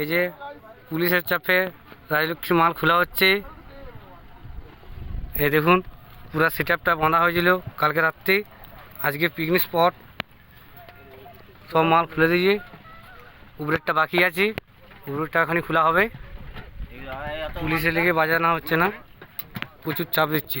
এই যে পুলিশের চাপে রাজলক্ষ্মী মাল খোলা হচ্ছে। এই দেখুন পুরো সেট আপটা বাঁধা হয়েছিল কালকে রাত্রে। আজকে পিকনিক স্পট সব মাল খুলে দিয়েছি। উপরেরটা বাকি আছে। উপরেরটা এখনই খোলা হবে। পুলিশের লেগে বাজানো হচ্ছে না। প্রচুর চাপ দিচ্ছি।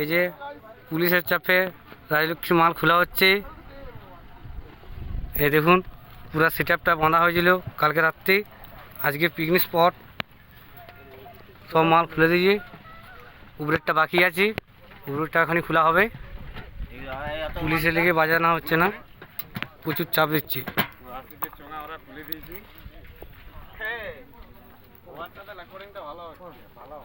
এই যে পুলিশের চাপে রাজলক্ষ্মী মাল খোলা হচ্ছে। এই দেখুন, পুরো সেট আপটা বাঁধা হয়েছিল কালকে রাত্রি। আজকে পিকনিক স্পট সব মাল খুলে দিয়েছি। উপরেরটা বাকি আছে। উপরেরটা এখনই খোলা হবে। পুলিশের লেগে বাজানো হচ্ছে না। প্রচুর চাপ দিচ্ছি। ভালো